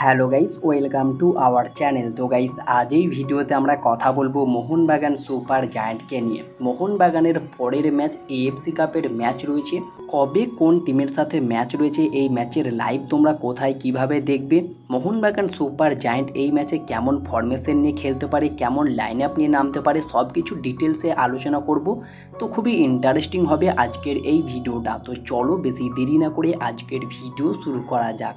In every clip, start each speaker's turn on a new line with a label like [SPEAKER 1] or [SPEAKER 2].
[SPEAKER 1] Hello guys, welcome to our channel. তো guys, আজ এই ভিডিওতে আমরা কথা বলব মোহনবাগান সুপার জায়ান্টকে নিয়ে। মোহনবাগানের পরের ম্যাচ এএফসি কাপের ম্যাচ রয়েছে। কবে কোন টিমের সাথে ম্যাচ রয়েছে, এই ম্যাচের লাইভ তোমরা কোথায়, কীভাবে দেখবে? মোহনবাগান সুপার জায়ান্ট এই ম্যাচে কেমন ফরমেশন নিয়ে খেলতে পারে, কেমন লাইন আপ নিয়ে নামতে পারে সব কিছু ডিটেলসে আলোচনা করব। তো খুবই ইন্টারেস্টিং হবে আজকের এই ভিডিওটা। তো চলো বেশি দেরি না করে আজকের ভিডিও শুরু করা যাক।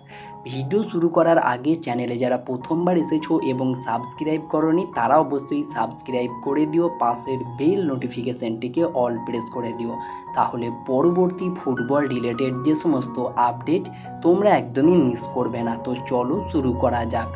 [SPEAKER 1] ভিডিও শুরু করার আগে চ্যানেলে যারা প্রথমবার এসেছ এবং সাবস্ক্রাইব করনি, তারা অবশ্যই সাবস্ক্রাইব করে দিও, পাশের বেল নোটিফিকেশনটিকে অল প্রেস করে দিও। তাহলে পরবর্তী ফুটবল রিলেটেড যে সমস্ত আপডেট তোমরা একদমই মিস করবে না। তো চলো শুরু করা যাক।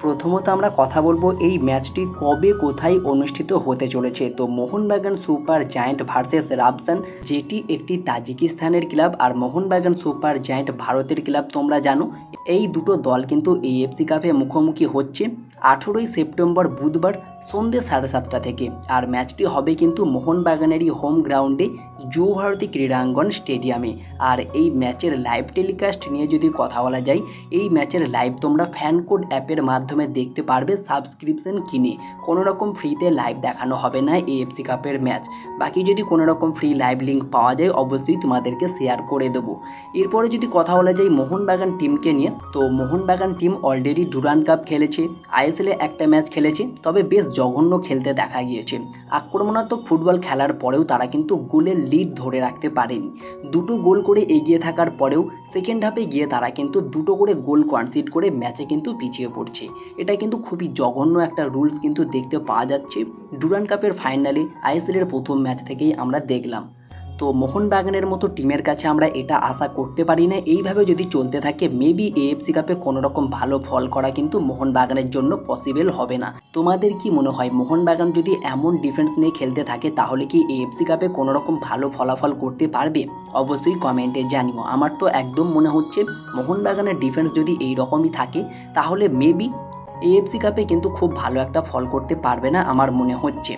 [SPEAKER 1] প্রথমত আমরা কথা বলব এই ম্যাচটি কবে, কোথায় অনুষ্ঠিত হতে চলেছে। তো Mohun Bagan super giant versus Ravshan, যেটি একটি তাজিকিস্তানের ক্লাব আর মোহনবাগান সুপার জায়ান্ট ভারতের ক্লাব তোমরা জানো, এই দুটো দল কিন্তু এএফসি কাপে মুখোমুখি হচ্ছে। আঠেরোই সেপ্টেম্বর বুধবার সন্ধ্যে সাড়ে সাতটা থেকে। আর ম্যাচটি হবে কিন্তু মোহনবাগানেরই হোম গ্রাউন্ডে যুবভারতী ক্রীড়াঙ্গন স্টেডিয়ামে। আর এই ম্যাচের লাইভ টেলিকাস্ট নিয়ে যদি কথা বলা যায়, এই ম্যাচের লাইভ তোমরা ফ্যান কোড অ্যাপের মাধ্যমে দেখতে পারবে সাবস্ক্রিপশন কিনে। কোনো রকম ফ্রিতে লাইভ দেখানো হবে না এএফসি কাপের ম্যাচ। বাকি যদি কোনো রকম ফ্রি লাইভ লিঙ্ক পাওয়া যায়, অবশ্যই তোমাদেরকে শেয়ার করে দেবো। এরপরে যদি কথা বলা যায় মোহনবাগান টিমকে নিয়ে, তো Mohun Bagan team already Durand cup খেলেছে। আইএসএলে একটা ম্যাচ খেলেছে। তবে বেশ জঘন্য খেলতে দেখা গিয়েছে। আক্রমণাত্মক ফুটবল খেলার পরেও তারা কিন্তু গোলের লিড ধরে রাখতে পারেনি। দুটো গোল করে এগিয়ে থাকার পরেও সেকেন্ড হাফে গিয়ে তারা কিন্তু দুটো করে গোল কনসিড করে ম্যাচে কিন্তু পিছিয়ে পড়ছে। এটা কিন্তু খুবই জঘন্য একটা রুলস কিন্তু দেখতে পাওয়া যাচ্ছে। ডুরান কাপের ফাইনালে আইএসএলের প্রথম ম্যাচ থেকেই আমরা দেখলাম। তো মোহনবাগানের মতো টিমের কাছে আমরা এটা আশা করতে পারি না। এইভাবে যদি চলতে থাকে মেবি এএফসি কাপে কোনো রকম ভালো ফল করা কিন্তু মোহনবাগানের জন্য পসিবল হবে না। তোমাদের কি মনে হয়, মোহনবাগান যদি এমন ডিফেন্স নিয়ে খেলতে থাকে, তাহলে কি এএফসি কাপে কোনো রকম ভালো ফলাফল করতে পারবে? অবশ্যই কমেন্টে জানিও। আমার তো একদম মনে হচ্ছে, মোহনবাগানের ডিফেন্স যদি এই রকমই থাকে, তাহলে মেবি এএফসি কাপে কিন্তু খুব ভালো একটা ফল করতে পারবে না, আমার মনে হচ্ছে।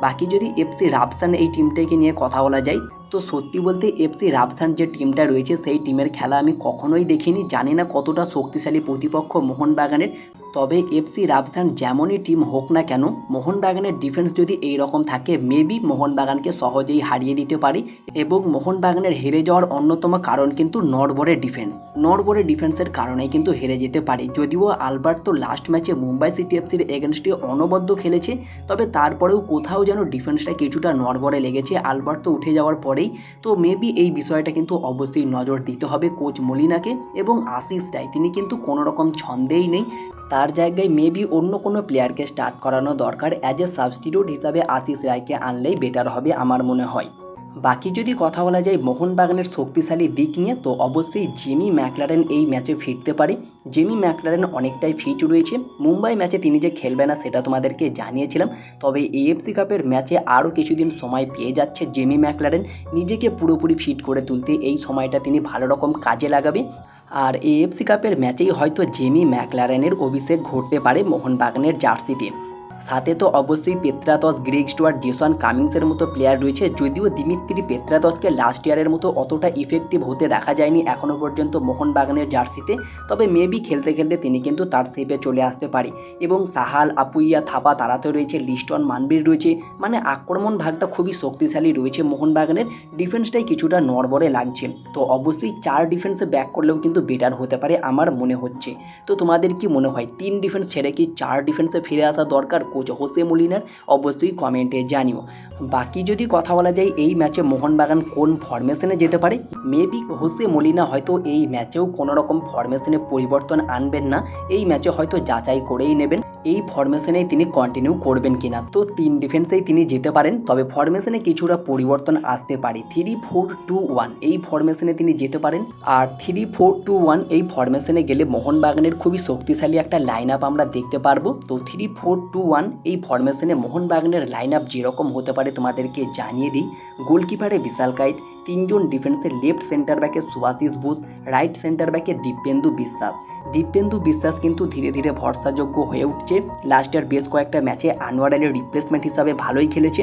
[SPEAKER 1] বাকি যদি এফসি রাবসান এই টিমটাকে নিয়ে কথা বলা যায় তো সত্যি বলতে এফসি রাফসান যে টিমটা রয়েছে, সেই টিমের খেলা আমি কখনোই দেখিনি। জানি না কতটা শক্তিশালী প্রতিপক্ষ মোহনবাগানের তবে এফসি রাবসান যেমনই টিম হোক না কেন, মোহনবাগানের ডিফেন্স যদি এই রকম থাকে মেবি মোহনবাগানকে সহজেই হারিয়ে দিতে পারে এবং মোহনবাগানের হেরে যাওয়ার অন্যতম কারণ কিন্তু নরবরের ডিফেন্স নরবরের ডিফেন্সের কারণেই কিন্তু হেরে যেতে পারে। যদিও আলবার্ট তো লাস্ট ম্যাচে মুম্বাই সিটি এফসির এগেনস্টে অনবদ্য খেলেছে, তবে তারপরেও কোথাও যেন ডিফেন্সটা কিছুটা নরবরে লেগেছে আলবার্ট তো উঠে যাওয়ার পরেই। তো মেবি এই বিষয়টা কিন্তু অবশ্যই নজর দিতে হবে কোচ মলিনাকে এবং আশিস তিনি কিন্তু কোনো রকম ছন্দেই নেই। তার জায়গায় মেবি অন্য কোনো প্লেয়ারকে স্টার্ট করানো দরকার অ্যাজ এ সাবস্টিটিউট হিসাবে আশিস রায়কে আনলেই বেটার হবে আমার মনে হয়। বাকি যদি কথা বলা যায় মোহনবাগানের শক্তিশালী দিক নিয়ে, তো অবশ্যই জিমি ম্যাকলারেন এই ম্যাচে ফিরতে পারে। জিমি ম্যাকলারেন অনেকটাই ফিট রয়েছে। মুম্বাই ম্যাচে তিনি যে খেলবে না, সেটা তোমাদেরকে জানিয়েছিলাম। তবে এএফসি কাপের ম্যাচে আরও কিছুদিন সময় পেয়ে যাচ্ছে জিমি ম্যাকলারেন নিজেকে পুরোপুরি ফিট করে তুলতে এই সময়টা তিনি ভালো রকম কাজে লাগাবে। আর এএফসি কাপের ম্যাচেই হয়তো জেমি ম্যাকলারেনের অভিষেক ঘটতে পারে মোহনবাগানের জার্সিতে সাথে তো অবশ্যই পেত্রাতস গ্রেগ স্টুয়ার্ট, জেসন কামিংসের মতো প্লেয়ার রয়েছে, যদিও দিমিত্রি পেত্রাতসকে লাস্ট ইয়ারের মতো অতটা ইফেক্টিভ হতে দেখা যায়নি এখনও পর্যন্ত মোহনবাগানের জার্সিতে, তবে মেবি খেলতে খেলতে তিনি কিন্তু তার শেপে চলে আসতে পারে। এবং সাহাল, আপুইয়া, থাপা তারা তো রয়েছে, লিস্টন মানবীর রয়েছে মানে আক্রমণ ভাগটা খুবই শক্তিশালী রয়েছে মোহনবাগানের ডিফেন্সটাই কিছুটা নড়বড়ে লাগছে। তো অবশ্যই চার ডিফেন্সে ব্যাক করলেও কিন্তু বেটার হতে পারে আমার মনে হচ্ছে। তো তোমাদের কি মনে হয়, তিন ডিফেন্স ছেড়ে কি চার ডিফেন্সে ফিরে আসা দরকার? কোচ হোসে মলিনার অবশ্যই কমেন্টে জানিও। বাকি যদি কথা বলা যায়, এই ম্যাচে মোহনবাগান কোন ফরমেশনে যেতে পারে? মেবি হোসে মলিনা হয়তো এই ম্যাচেও কোনোরকম ফরমেশনে পরিবর্তন আনবেন না। এই ম্যাচে হয়তো যাচাই করেই নেবেন। এই ফরমেশনেই তিনি কন্টিনিউ করবেন কিনা? তো তিন ডিফেন্সেই তিনি যেতে পারেন, তবে ফরমেশনে কিছুটা পরিবর্তন আসতে পারে। থ্রি ফোর টু ওয়ান এই ফরমেশনে তিনি যেতে পারেন। আর থ্রি ফোর টু ওয়ান এই ফরমেশনে গেলে মোহনবাগানের খুবই শক্তিশালী একটা লাইন আপ আমরা দেখতে পারব। তো থ্রি ফোর টু ওয়ান এই ফরমেশনে মোহনবাগানের লাইন আপ যেরকম হতে পারে তোমাদেরকে জানিয়ে দিই। গোলকিপারে বিশাল কাইত তিনজন ডিফেন্সের লেফট সেন্টার ব্যাকে সুভাশিস বোস রাইট সেন্টার ব্যাকে দিব্যেন্দু বিশ্বাস। দীপেন্দু বিশ্বাস কিন্তু ধীরে ধীরে ভরসাযোগ্য হয়ে উঠছে। লাস্টের বেশ কয়েকটা ম্যাচে আনোয়ার আলীর রিপ্লেসমেন্ট হিসাবে ভালোই খেলেছে।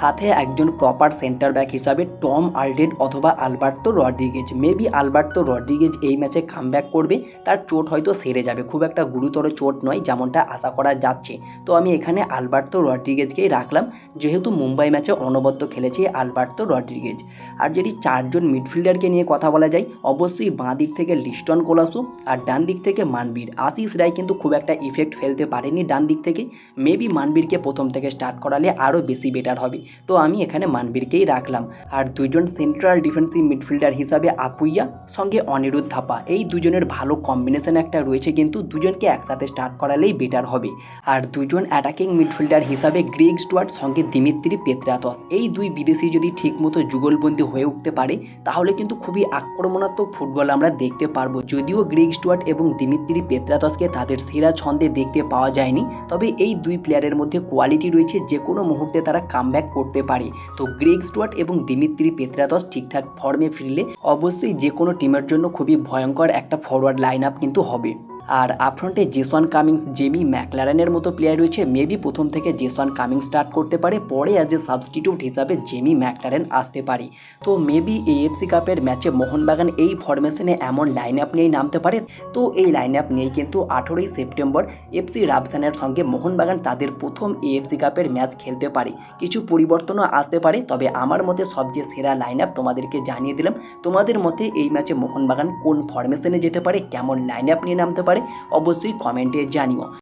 [SPEAKER 1] সাথে একজন প্রপার সেন্টার ব্যাক হিসাবে টম আলডেড অথবা Alberto Rodriguez. Maybe Alberto Rodriguez এই ম্যাচে কামব্যাক করবে। তার চোট হয়তো সেরে যাবে। খুব একটা গুরুতর চোট নয়, যেমনটা আশা করা যাচ্ছে। তো আমি এখানে আলবার্তো রড্রিগেজকেই রাখলাম। যেহেতু মুম্বাই ম্যাচে অনবদ্য খেলেছে আলবার্তো রড্রিগেজ। আর যদি চারজন মিডফিল্ডারকে নিয়ে কথা বলা যায়, অবশ্যই বাঁ দিক থেকে লিস্টন কোলাসু আর ডান দিক থেকে মানবীর। আশিস রায় কিন্তু খুব একটা ইফেক্ট ফেলতে পারেনি ডান দিক থেকে। মেবি মানবীরকে প্রথম থেকে স্টার্ট করালে আরও বেশি বেটার হবে। তো আমি এখানে মানবীরকেই রাখলাম। আর দুজন সেন্ট্রাল ডিফেন্সিভ মিডফিল্ডার হিসাবে আপুইয়া, সঙ্গে অনিরুদ্ধ থাপা, এই দুজনের ভালো কম্বিনেশন একটা রয়েছে কিন্তু দুজনকে একসাথে স্টার্ট করালেই বেটার হবে। আর দুজন অ্যাটাকিং মিডফিল্ডার হিসাবে গ্রেগ স্টুয়ার্ট সঙ্গে দিমিত্রি পেত্রাতস, এই দুই বিদেশি যদি ঠিকমতো যুগলবন্দি হয়ে উঠতে পারে, তাহলে কিন্তু খুবই আক্রমণাত্মক ফুটবল আমরা দেখতে পারব। যদিও গ্রেগ স্টুয়ার্ট এবং দিমিত্রি পেত্রাতসকে তাদের সেরা ছন্দে দেখতে পাওয়া যায়নি, তবে এই দুই প্লেয়ারের মধ্যে কোয়ালিটি রয়েছে যে কোনো মুহূর্তে তারা কামব্যাক করতে পারে। তো গ্রেগ স্টুয়ার্ট এবং দিমিত্রি পেত্রাতস ঠিকঠাক ফর্মে ফিরলে অবশ্যই যে কোনো টিমের জন্য খুবই ভয়ঙ্কর একটা ফরওয়ার্ড লাইন আপ কিন্তু হবে। আর আপফ্রন্টে জেসন কামিংস জেমি ম্যাকলারেনের মতো প্লেয়ার রয়েছে। মেবি প্রথম থেকে জেসন কামিংস স্টার্ট করতে পারে, পরে অ্যাজ এ সাবস্টিটিউট হিসাবে জেমি ম্যাকলারেন আসতে পারে। তো মেবি এএফসি কাপের ম্যাচে মোহনবাগান এই ফরমেশনে এমন লাইন আপ নিয়েই নামতে পারে। তো এই লাইন আপ নিয়েই কিন্তু আঠেরোই সেপ্টেম্বর এফসি রাবসানের সঙ্গে মোহনবাগান তাদের প্রথম এএফসি কাপের ম্যাচ খেলতে পারে। কিছু পরিবর্তনও আসতে পারে, তবে আমার মতে সবচেয়ে সেরা লাইন আপ তোমাদেরকে জানিয়ে দিলাম। তোমাদের মতে এই ম্যাচে মোহনবাগান কোন ফরমেশনে যেতে পারে, কেমন লাইন আপ নিয়ে নামতে পারে অবশ্যই কমেন্টে জানিও।